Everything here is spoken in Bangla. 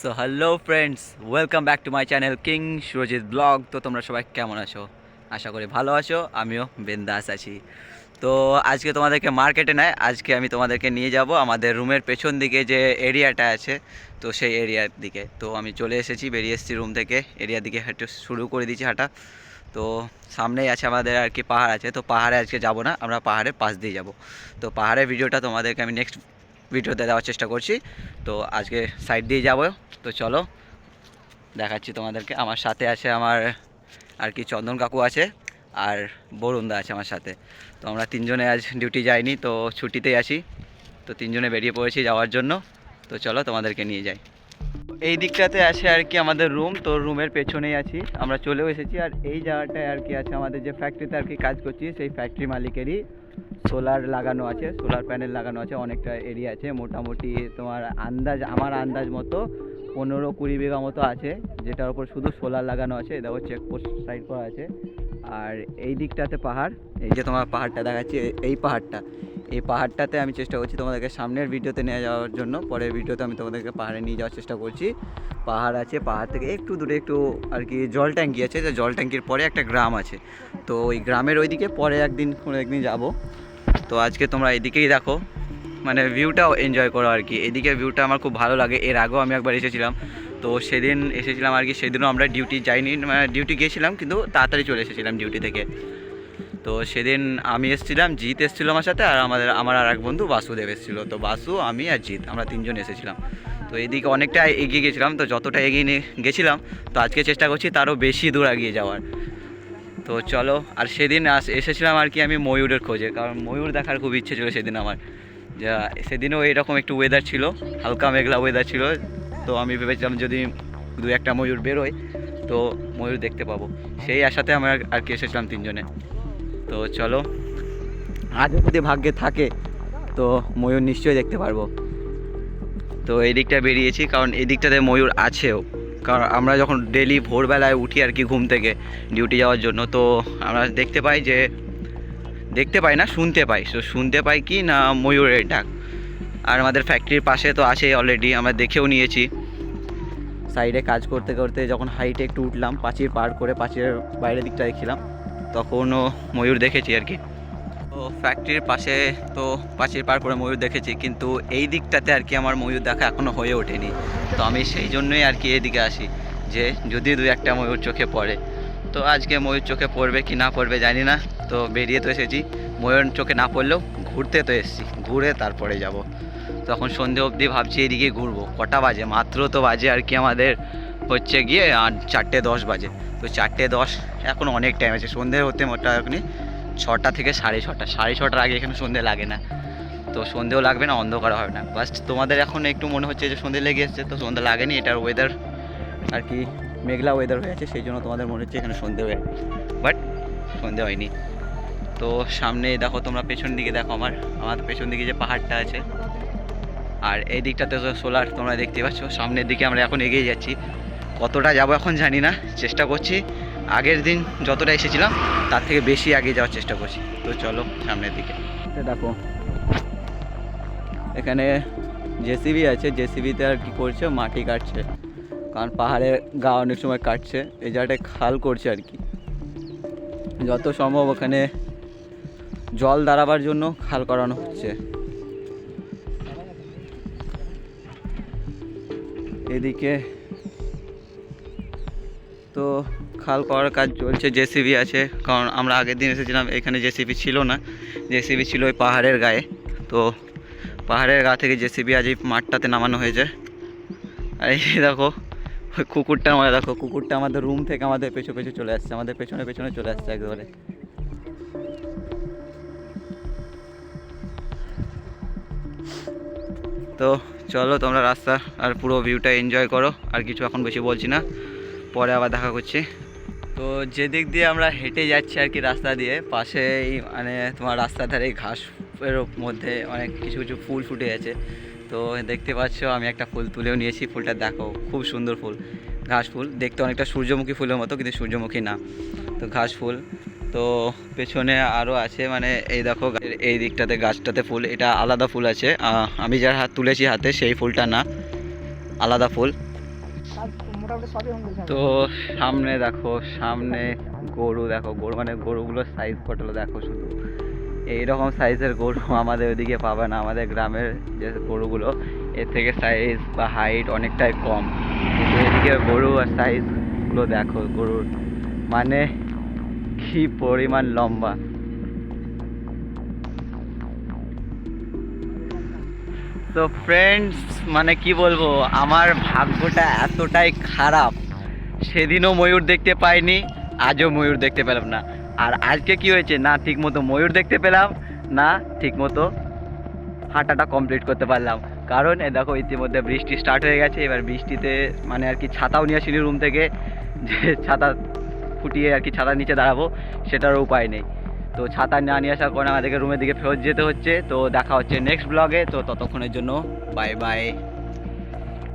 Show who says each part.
Speaker 1: So hello friends welcome back to my channel king Surajit vlog তো তোমরা সবাই কেমন আছো? আশা করি ভালো আছো, আমিও বিন্দাস আছি। তো, আজকে তোমাদেরকে মার্কেটে নেয় আজকে আমি তোমাদেরকে নিয়ে যাব আমাদের রুমের পেছন দিকে যে এরিয়াটা আছে, তো সেই এরিয়ার দিকে। তো, আমি চলে এসেছি, বেরিয়ে এসেছি রুম থেকে এরিয়ার দিকে হেঁটে শুরু করে দিয়েছি হাঁটা। তো, সামনেই আছে আমাদের আর কি পাহাড় আছে, তো পাহাড়ে আজকে যাব না, আমরা পাহাড়ের পাশ দিয়ে যাব। তো, পাহাড়ের ভিডিওটা তোমাদেরকে আমি নেক্সট ভিডিওতে দেওয়ার চেষ্টা করছি। তো আজকে সাইড দিয়ে যাব। তো চলো, দেখাচ্ছি তোমাদেরকে। আমার সাথে আছে আমার আর কি চন্দন কাকু আছে আর বরুণদা আছে আমার সাথে। তো আমরা তিনজনে আজ ডিউটি যাইনি, তো ছুটিতেই আছি। তো তিনজনে বেরিয়ে পড়েছি যাওয়ার জন্য। তো চলো তোমাদেরকে নিয়ে যাই। এই দিকটাতে আছে আর কি আমাদের রুম তো রুমের পেছনেই আছি। আমরা চলেও এসেছি আর এই জায়গাটায় আর কি আছে আমাদের যে ফ্যাক্টরিতে আর কি কাজ করছি, সেই ফ্যাক্টরি মালিকেরই সোলার লাগানো আছে, সোলার প্যানেল লাগানো আছে, অনেকটা এরিয়া আছে। মোটামুটি তোমার আন্দাজ, আমার আন্দাজ মতো পনেরো কুড়ি বিঘা মতো আছে, যেটার উপর শুধু সোলার লাগানো আছে। দেখো চেকপোস্ট সাইড করা আছে। আর এই দিকটাতে পাহাড়, এই যে তোমার পাহাড়টা দেখাচ্ছি, এই পাহাড়টা। এই পাহাড়টাতে আমি চেষ্টা করছি তোমাদেরকে সামনের ভিডিওতে নিয়ে যাওয়ার জন্য। পরের ভিডিওতে আমি তোমাদেরকে পাহাড়ে নিয়ে যাওয়ার চেষ্টা করছি। পাহাড় আছে, পাহাড় থেকে একটু দূরে একটু আর কি জল ট্যাঙ্কি আছে, যে জল ট্যাঙ্কির পরে একটা গ্রাম আছে। তো ওই গ্রামের ওইদিকে পরে একদিন, কোনো একদিন যাব। তো আজকে তোমরা এদিকেই দেখো। মানে ভিউটাও এনজয় করো আর কি। এদিকে ভিউটা আমার খুব ভালো লাগে। এর আগেও আমি একবার এসেছিলাম। তো সেদিন এসেছিলাম আর কি, সেদিনও আমরা ডিউটি যাইনি। মানে ডিউটি গিয়েছিলাম, কিন্তু তাড়াতাড়ি চলে এসেছিলাম ডিউটি থেকে। তো সেদিন আমি এসেছিলাম, জিৎ এসেছিল আমার সাথে আর আমাদের, আমার আর এক বন্ধু বাসুদেব এসেছিল। তো বাসু, আমি আর জিৎ, আমরা তিনজন এসেছিলাম। তো এদিকে অনেকটা এগিয়ে গেছিলাম, তো যতটা এগিয়ে নিয়ে গেছিলাম, তো আজকে চেষ্টা করছি তারও বেশি দূর এগিয়ে যাওয়ার। তো চলো, আর সেদিন আস, এসেছিলাম আর কি আমি ময়ূরের খোঁজে, কারণ ময়ূর দেখার খুব ইচ্ছে ছিল সেদিন আমার। যা, সেদিনও এরকম একটু ওয়েদার ছিল, হালকা মেঘলা ওয়েদার ছিল। তো আমি ভেবেছিলাম যদি দু একটা ময়ূর বেরোয়, তো ময়ূর দেখতে পাবো। সেই আশাতে আমরা আর কি এসেছিলাম তিনজনে। তো চলো। আজও যদি ভাগ্যে থাকে তো ময়ূর নিশ্চয়ই দেখতে পারব। তো এই দিকটা বেরিয়েছি কারণ এই দিকটাতে ময়ূর আছেও। কারণ আমরা যখন ডেলি ভোরবেলায় উঠি আর কি ঘুম থেকে ডিউটি যাওয়ার জন্য তো আমরা দেখতে পাই যে দেখতে পাই না শুনতে পাই। তো শুনতে পাই কি না ময়ূরের ডাক। আর আমাদের ফ্যাক্টরির পাশে তো আছে অলরেডি আমরা দেখেও নিয়েছি। সাইডে কাজ করতে করতে যখন হাইটে একটু উঠলাম পাঁচির পার করে পাঁচিরের বাইরের দিকটা দেখছিলাম তখনও ময়ূর দেখেছি আর কি। তো ফ্যাক্টরির পাশে তো পাঁচির পার করে ময়ূর দেখেছি, কিন্তু এই দিকটাতে আর কি আমার ময়ূর দেখা এখনও হয়ে ওঠেনি। তো আমি সেই জন্যই আর কি এদিকে আসি, যে যদি দু একটা ময়ূর চোখে পড়ে। তো আজকে ময়ূর চোখে পড়বে কি না পড়বে জানি না, তো বেরিয়ে তো এসেছি। ময়ূর চোখে না পড়লেও ঘুরতে তো এসেছি, ঘুরে তারপরে যাব। তখন সন্ধে অবধি ভাবছি এদিকে ঘুরবো, কটা বাজে? মাত্র তো বাজে আর কি আমাদের। হচ্ছে গিয়ে আর চারটে দশ বাজে। তো চারটে দশ এখন অনেক টাইম আছে। সন্ধে হতে মোটামুটি ছটা থেকে সাড়ে ছটা। সাড়ে ছটার আগে এখানে সন্ধে লাগে না। তো সন্ধেও লাগবে না, অন্ধকার হবে না। বাস্ট তোমাদের এখন একটু মনে হচ্ছে যে সন্ধে লেগে এসছে, তো সন্ধে লাগেনি। এটার ওয়েদার আর কি মেঘলা ওয়েদার হয়ে আছে, সেই জন্য তোমাদের মনে হচ্ছে এখানে সন্ধে হয়ে বাট সন্ধে হয়নি। তো সামনে দেখো তোমরা পেছন দিকে দেখো আমার আমার পেছন দিকে যে পাহাড়টা আছে। আর এই দিকটাতে সোলার তোমরা দেখতে পাচ্ছ, সামনের দিকে আমরা এখন এগিয়ে যাচ্ছি। কতটা যাব এখন জানি না, চেষ্টা করছি। আগের দিন যতটা এসেছিলাম, তার থেকে বেশি আগে যাওয়ার চেষ্টা করছি। তো চলো, সামনের দিকে। দেখো। এখানে জেসিবি আছে, জেসিবিতে আর কি করছে? মাটি কাটছে। কারণ পাহাড়ের গা অনেক সময় কাটছে। এই জায়গাটায় খাল করছে আর কি। যত সম্ভব ওখানে জল দাঁড়াবার জন্য খাল করানো হচ্ছে। এদিকে তো খাল করার কাজ চলছে, জেসিবি আছে। কারণ আমরা আগের দিন এসেছিলাম, এখানে জেসিবি ছিল না। জেসিবি ছিল ওই পাহাড়ের গায়ে। তো পাহাড়ের গা থেকে জেসিবি আজ এই মাঠটাতে নামানো হয়েছে। আর এই দেখো, ওই কুকুরটা আমরা দেখো, কুকুরটা আমাদের রুম থেকে আমাদের পেছু পেছু চলে আসছে, আমাদের পেছনে পেছনে চলে আসছে একেবারে। তো চলো তোমরা রাস্তা আর পুরো ভিউটা এনজয় করো, আর কিছু এখন বেশি বলছি না। পরে আবার দেখা করছি। তো যেদিক দিয়ে আমরা হেঁটে যাচ্ছি আর কি রাস্তা দিয়ে, পাশেই মানে তোমার রাস্তার ধারে ঘাসের মধ্যে অনেক কিছু কিছু ফুল ফুটে আছে। তো দেখতে পাচ্ছ, আমি একটা ফুল তুলেও নিয়েছি, ফুলটা দেখো, খুব সুন্দর ফুল। ঘাস ফুল, দেখতে অনেকটা সূর্যমুখী ফুলের মতো, কিন্তু সূর্যমুখী না। তো ঘাস ফুল, তো পেছনে আরও আছে মানে এই দেখো, এই দিকটাতে গাছটাতে ফুল, এটা আলাদা ফুল আছে। আমি যার হাত তুলেছি হাতে, সেই ফুলটা না, আলাদা ফুল। তো সামনে দেখো সামনে গরু দেখো গরু মানে গরুগুলোর সাইজ কতলো দেখো শুধু। এইরকম সাইজের গরু আমাদের ওদিকে পাবে না আমাদের গ্রামের যে গরুগুলো এর থেকে সাইজ বা হাইট অনেকটাই কম। কিন্তু এদিকে গরু আর সাইজগুলো দেখো গরুর। মানে কি পরিমাণ লম্বা। তো ফ্রেন্ডস মানে কি বলব, আমার ভাগ্যটা এতটাই খারাপ, সেদিনও ময়ূর দেখতে পাইনি, আজও ময়ূর দেখতে পেলাম না। আর আজকে কি হয়েছে? না ঠিক মতো ময়ূর দেখতে পেলাম, না ঠিক মতো হাঁটাটা কমপ্লিট করতে পারলাম। কারণ, এ দেখো, ইতিমধ্যে বৃষ্টি স্টার্ট হয়ে গেছে, এবার বৃষ্টিতে মানে আর কি ছাতাও নিয়ে আসিনি রুম থেকে, যে ছাতা ফুটিয়ে আর কি ছাতার নিচে দাঁড়াবো সেটারও উপায় নেই। তো ছাতা না নিয়ে আসার কারণে আমাদেরকে রুমের দিকে ফেরত যেতে হচ্ছে। তো দেখা হচ্ছে নেক্সট ব্লগে তো ততক্ষণের জন্য বাই বাই